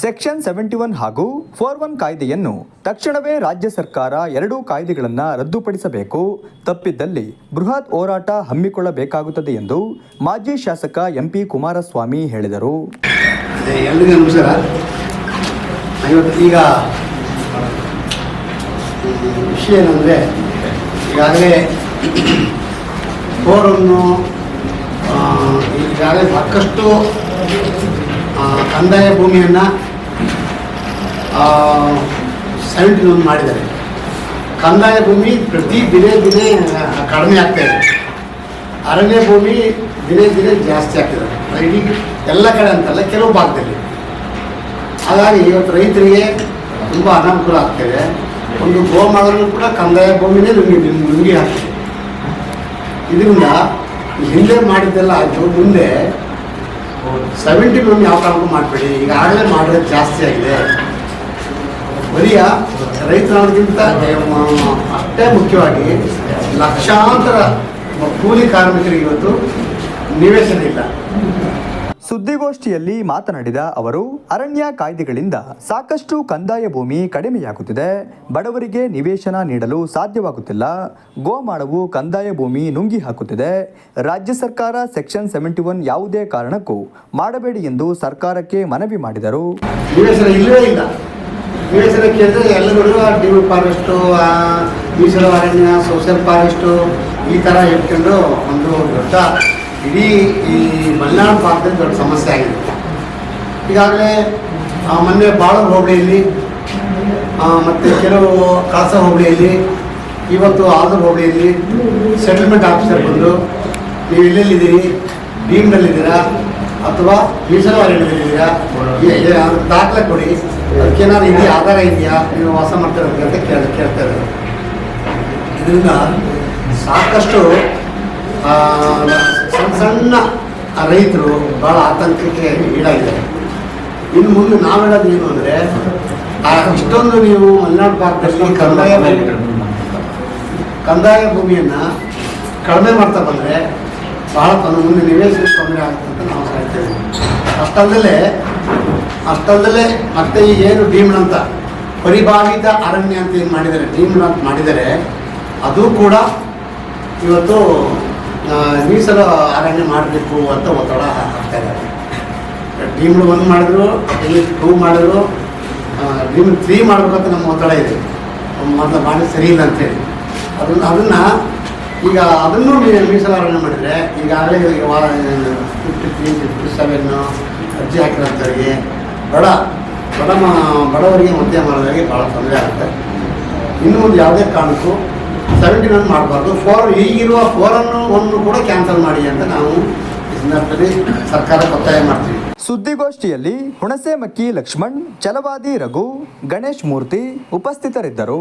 Section seventy one ಹಾಗೂ four one ಕಾಯ್ದೆಯನ್ನು ತಕ್ಷಣವೇ ರಾಜ್ಯ ಸರ್ಕಾರ ಎರಡೂ ಕಾಯ್ದೆಗಳನ್ನು ರದ್ದುಪಡಿಸಬೇಕು. ತಪ್ಪಿದ್ದಲ್ಲಿ ಬೃಹತ್ ಹೋರಾಟ ಹಮ್ಮಿಕೊಳ್ಳಬೇಕಾಗುತ್ತದೆ ಎಂದು ಮಾಜಿ ಶಾಸಕ ಎಂಪಿ ಕುಮಾರಸ್ವಾಮಿ ಹೇಳಿದರು. ಈಗ ವಿಷಯ ಏನಂದರೆ ಈಗಾಗಲೇ ಫೋರನ್ನು ಈಗಾಗಲೇ ಸಾಕಷ್ಟು ಕಂದಾಯ ಭೂಮಿಯನ್ನು ಸೆವೆಂಟಿ ಒಂದು ಮಾಡಿದ್ದಾರೆ. ಕಂದಾಯ ಭೂಮಿ ಪ್ರತಿ ದಿನೇ ದಿನೇ ಕಡಿಮೆ ಆಗ್ತಾ ಇದೆ. ಅರಣ್ಯ ಭೂಮಿ ದಿನೇ ದಿನೇ ಜಾಸ್ತಿ ಆಗ್ತಿದೆ. ಇಡೀ ಎಲ್ಲ ಕಡೆ ಅಂತಲ್ಲ ಕೆಲವು ಭಾಗದಲ್ಲಿ. ಹಾಗಾಗಿ ಇವತ್ತು ರೈತರಿಗೆ ತುಂಬ ಅನಾನುಕೂಲ ಆಗ್ತಿದೆ ಒಂದು ಗೋಮಾಳಲ್ಲೂ ಕೂಡ ಕಂದಾಯ ಭೂಮಿನೇ ನುಂಗಿ ನುಂಗಿ ಹಾಕ್ತಿದೆ. ಇದರಿಂದ ಹಿಂದೆ ಮಾಡಿದ್ದೆಲ್ಲ ಆಯಿತು. ಮುಂದೆ ಸೆವೆಂಟಿ ಭೂಮಿ ಯಾವ ಕಾರಣಕ್ಕೂ ಮಾಡಬೇಡಿ. ಈಗಾಗಲೇ ಮಾಡೋದು ಜಾಸ್ತಿ ಆಗಿದೆ. ಬರೀ ರೈತರವ್ರಿಗಿಂತ ಅಷ್ಟೇ ಮುಖ್ಯವಾಗಿ ಲಕ್ಷಾಂತರ ಕೂಲಿ ಕಾರ್ಮಿಕರಿಗೆ ಇವತ್ತು ನಿವೇಶನ ಇಲ್ಲ. ಸುದ್ದಿಗೋಷ್ಠಿಯಲ್ಲಿ ಮಾತನಾಡಿದ ಅವರು ಅರಣ್ಯ ಕಾಯ್ದೆಗಳಿಂದ ಸಾಕಷ್ಟು ಕಂದಾಯ ಭೂಮಿ ಕಡಿಮೆಯಾಗುತ್ತಿದೆ. ಬಡವರಿಗೆ ನಿವೇಶನ ನೀಡಲು ಸಾಧ್ಯವಾಗುತ್ತಿಲ್ಲ. ಗೋಮಾಳವು ಕಂದಾಯ ಭೂಮಿ ನುಂಗಿ ಹಾಕುತ್ತಿದೆ. ರಾಜ್ಯ ಸರ್ಕಾರ ಸೆಕ್ಷನ್ ಸೆವೆಂಟಿ ಒನ್ ಯಾವುದೇ ಕಾರಣಕ್ಕೂ ಮಾಡಬೇಡಿ ಎಂದು ಸರ್ಕಾರಕ್ಕೆ ಮನವಿ ಮಾಡಿದರು. ಇಲ್ಲ ನಿವೇಶನ ಕೇಳಿದ್ರೆ ಎಲ್ಲರೂ ಡಿ ವಿ ಆ ಮೀಸಲು ಅರಣ್ಯ ಸೋಷಿಯಲ್ ಫಾರೆಸ್ಟು ಈ ಥರ ಇಟ್ಕೊಂಡು ಒಂದು ದೊಡ್ಡ ಇಡೀ ಈ ಮಲೆನಾಡು ಭಾಗದಲ್ಲಿ ದೊಡ್ಡ ಸಮಸ್ಯೆ ಆಗಿದೆ. ಈಗಾಗಲೇ ಆ, ಮೊನ್ನೆ ಬಾಳ ಹೋಬಳಿಯಲ್ಲಿ ಆ, ಮತ್ತು ಕೆಲವು ಕಳಸ ಹೋಬಳಿಯಲ್ಲಿ ಇವತ್ತು ಆಲ್ ಹೋಬಳಿಯಲ್ಲಿ ಸೆಟಲ್ಮೆಂಟ್ ಆಫೀಸರ್ ಬಂದು ನೀವು ಎಲ್ಲೆಲ್ಲಿದ್ದೀರಿ? ಭೀಮ್ನಲ್ಲಿದ್ದೀರಾ? ಅಥವಾ ಮೀಸಲು ಹಿಡಿದಿದ್ದೀರಾ ದಾಖಲೆ ಕೊಡಿ. ಅದಕ್ಕೇನಾದ್ರು ಇದೆಯಾ ಆಧಾರ ಇದೆಯಾ? ನೀವು ವಾಸ ಮಾಡ್ತಾ ಅಂತ ಕೇಳ ಕೇಳ್ತಾ ಇದ್ದಾರೆ ಇದರಿಂದ ಸಾಕಷ್ಟು ಸಣ್ಣ ಸಣ್ಣ ರೈತರು ಭಾಳ ಆತಂಕಕ್ಕೆ ಈಡಾಗಿದ್ದಾರೆ. ಇನ್ನು ಮುಂದೆ ನಾವು ಹೇಳೋದು ಏನು ಅಂದರೆ ಇಷ್ಟೊಂದು ನೀವು ಮಲೆನಾಡು ಭಾಗದಲ್ಲಿ ಕಂದಾಯ ಕಂದಾಯ ಭೂಮಿಯನ್ನು ಕಡಿಮೆ ಮಾಡ್ತಾ ಬಂದರೆ ಭಾಳ ತನ್ನ ಮುಂದೆ ನಿವೇಶನ ತೊಂದರೆ ಆಗುತ್ತೆ ಅಂತ ನಾವು ಸಾಯ್ತೇವೆ ಅಷ್ಟಲ್ಲದೆ ಅಷ್ಟಲ್ಲದೆ ಮತ್ತೆ ಈಗ ಏನು ಡೀಮ್ಡ್ ಅಂತ, ಪರಿಭಾವಿತ ಅರಣ್ಯ ಅಂತ ಏನು ಮಾಡಿದ್ದಾರೆ ಡೀಮ್ಡ್ ಅಂತ ಮಾಡಿದರೆ, ಅದು ಕೂಡ ಇವತ್ತು ಮೀಸಲ ಅರಣ್ಯ ಮಾಡಬೇಕು ಅಂತ ಒತ್ತಡ ಹಾಕ್ತಾ ಇದ್ದಾರೆ. ಡೀಮ್ಡ್ ಒನ್ ಮಾಡಿದ್ರು ಇಲ್ಲಿ ಟೂ ಮಾಡಿದ್ರು ಡೀಮ್ಡ್ ತ್ರೀ ಮಾಡಬೇಕಂತ ನಮ್ಮ ಒತ್ತಡ ಇದೆ. ಮೊದಲು ಮಾಡಿ ಸರಿ ಇಲ್ಲ ಅಂತೇಳಿ ಅದನ್ನ, ಅದನ್ನು ಈಗ ಅದನ್ನು ಮೀಸಲಾವಣೆ ಮಾಡಿದರೆ ಈಗಾಗಲೇ ಈಗ ವಾರ ಫಿಫ್ಟಿ ತ್ರೀ ಫಿಫ್ಟಿ ಸೆವೆನ್ನು ಅರ್ಜಿ ಹಾಕಿರೋಂಥವ್ರಿಗೆ ಬಡ ಬಡ ಬಡವರಿಗೆ ಮದ್ಯ ಮಾಡೋದಾಗಿ ಭಾಳ ತೊಂದರೆ ಆಗುತ್ತೆ. ಇನ್ನೂ ಒಂದು ಯಾವುದೇ ಕಾರಣಕ್ಕೂ ಸೆವೆಂಟಿ ಒನ್ ಮಾಡಬಾರ್ದು. ಫೋರ್ ಈಗಿರುವ ಫೋರನ್ನು ಒಂದು ಕೂಡ ಕ್ಯಾನ್ಸಲ್ ಮಾಡಿ ಅಂತ ನಾವು ಸಂದರ್ಭದಲ್ಲಿ ಸರ್ಕಾರಕ್ಕೆ ಒತ್ತಾಯ ಮಾಡ್ತೀವಿ. ಸುದ್ದಿಗೋಷ್ಠಿಯಲ್ಲಿ ಹುಣಸೆಮಕ್ಕಿ ಲಕ್ಷ್ಮಣ್ ಚಲವಾದಿ ರಘು, ಗಣೇಶ್ ಮೂರ್ತಿ ಉಪಸ್ಥಿತರಿದ್ದರು.